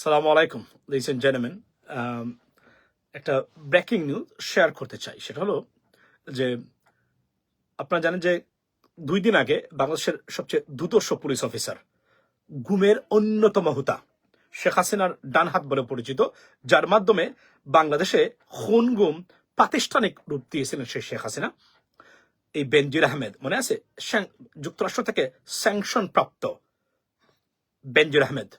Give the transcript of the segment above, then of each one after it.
সালাম আলাইকুম লিস এন্ড Um, একটা ব্রেকিং নিউজ শেয়ার করতে চাই। সেটা হলো যে আপনারা জানেন যে দুই দিন আগে বাংলাদেশের সবচেয়ে দুদর্শ পুলিশ অফিসার গুমের অন্যতম হুতা শেখ হাসিনার ডান হাত বলে পরিচিত যার মাধ্যমে বাংলাদেশে খুন গুম প্রাতিষ্ঠানিক রূপ দিয়েছিলেন সেই শেখ হাসিনা। এই বেনজির আহমেদ মনে আছে? যুক্তরাষ্ট্র থেকে স্যাংশন প্রাপ্ত বেনজির আহমেদ।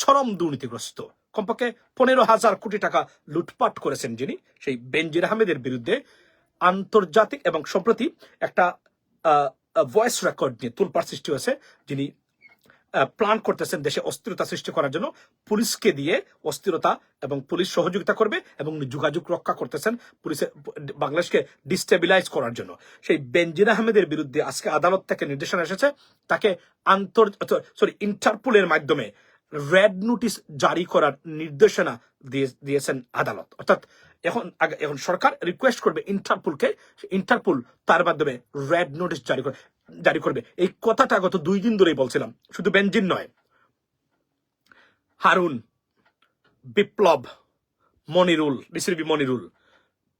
চরম দুর্নীতিগ্রস্ত। কমপক্ষে পনেরো হাজার কোটি টাকা লুটপাট করেছেন যিনি। সেই বেনজির আহমেদের বিরুদ্ধে আন্তর্জাতিক এবং সম্প্রতি একটা ভয়েস রেকর্ড নিয়ে তুলপার সৃষ্টি হয়েছে। যিনি প্ল্যান করতেছেন দেশে অস্থিরতা সৃষ্টি করার জন্য। পুলিশকে দিয়ে অস্থিরতা এবং পুলিশ সহযোগিতা করবে এবং যোগাযোগ রক্ষা করতেছেন পুলিশে, বাংলাদেশকে ডিস্টেবিলাইজ করার জন্য। সেই বেনজির আহমেদের বিরুদ্ধে আজকে আদালত থেকে নির্দেশনা এসেছে। তাকে আন্তর সরি ইন্টারপোলের মাধ্যমে রেড নোটিশ জারি করার নির্দেশনা দিয়ে- দিয়েছেন আদালত। অর্থাৎ এখন এখন সরকার রিকোয়েস্ট করবে ইন্টারপোলকে, ইন্টারপোল তার মাধ্যমে রেড নোটিশ জারি করে, জারি করবে। এই কথাটা গত দুই দিন ধরেই বলছিলাম, শুধু বেঞ্জিন নয়। হারুন, বিপ্লব, মনিরুল বিসিবি মনিরুল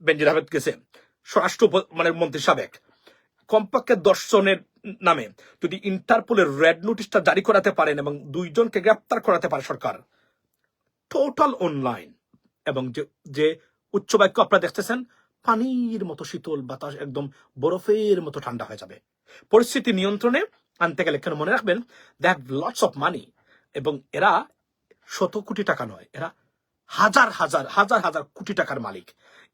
বেঞ্জির আহমেদ গেছে। স্বরাষ্ট্র মানে মন্ত্রী সাবেক। কমপক্ষে দর্শনের নামে যদি ইন্টারপোলের রেড নোটিশটা জারি করাতে পারেন এবং দুইজনকে গ্রেপ্তার করাতে পারে সরকার। টোটাল অনলাইন এবং যে যে উচ্চ বাক্য আপনারা দেখতেছেন, পানির মতো শীতল বাতাস, একদম বরফের মতো ঠান্ডা হয়ে যাবে। পরিস্থিতি নিয়ন্ত্রণে আনতে গেলে কেন মনে রাখবেন দ্যাট লটস অফ মানি এবং এরা শত কোটি টাকা নয়, এরা হাজার হাজার হাজার হাজার কোটি টাকার মালিক।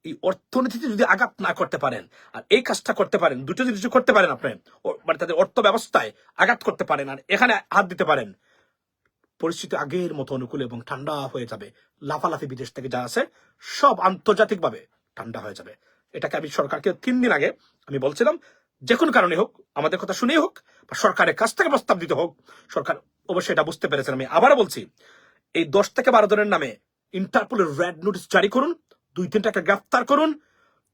এই অর্থনীতিতে যদি আঘাত না করতে পারেন, আর এই কাজটা করতে পারেন, দুটো কিছু করতে পারেন আপনি মানে তাদের অর্থ ব্যবস্থায় আঘাত করতে পারেন, আর এখানে হাত দিতে পারেন, পরিস্থিতি আগের মতো অনুকূল এবং ঠান্ডা হয়ে যাবে। লাফালাফি বিদেশ থেকে যা আছে, সব আন্তর্জাতিকভাবে ঠান্ডা হয়ে যাবে। এটাকে আমি সরকারকে তিন দিন আগে আমি বলছিলাম, যে কোনো কারণে হোক, আমাদের কথা শুনেই হোক, বা সরকারের কাছ থেকে প্রস্তাব দিতে হোক, সরকার অবশ্যই এটা বুঝতে পেরেছেন। আমি আবারও বলছি, এই দশ থেকে বারো জনের নামে ইন্টারপোলের রেড নোটিস জারি করুন, দুই তিনটাকে গ্রেফতার করুন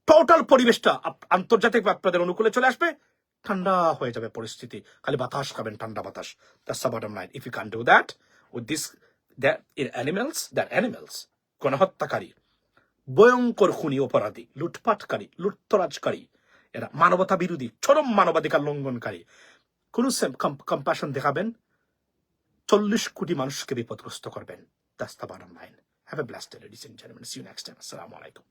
টোটাল পরিবেশটা আন্তর্জাতিক আপনাদের অনুকূলে চলে আসবে, ঠান্ডা হয়ে যাবে পরিস্থিতি। খালি বাতাস খাবেন, ঠান্ডা বাতাস। That's the bottom line if you can do that with this that in animals that animals গণহত্যাকারী, ভয়ঙ্কর খুনি, অপরাধী, লুটপাটকারী, লুটতরাজকারী, এরা মানবতা বিরোধী, চরম মানবাধিকার লঙ্ঘনকারী, কোন কম্পাশন দেখাবেন, চল্লিশ কোটি মানুষকে বিপদগ্রস্ত করবেন। That's the bottom line Have a blessed day, ladies and gentlemen. See you next time. Assalamu alaikum.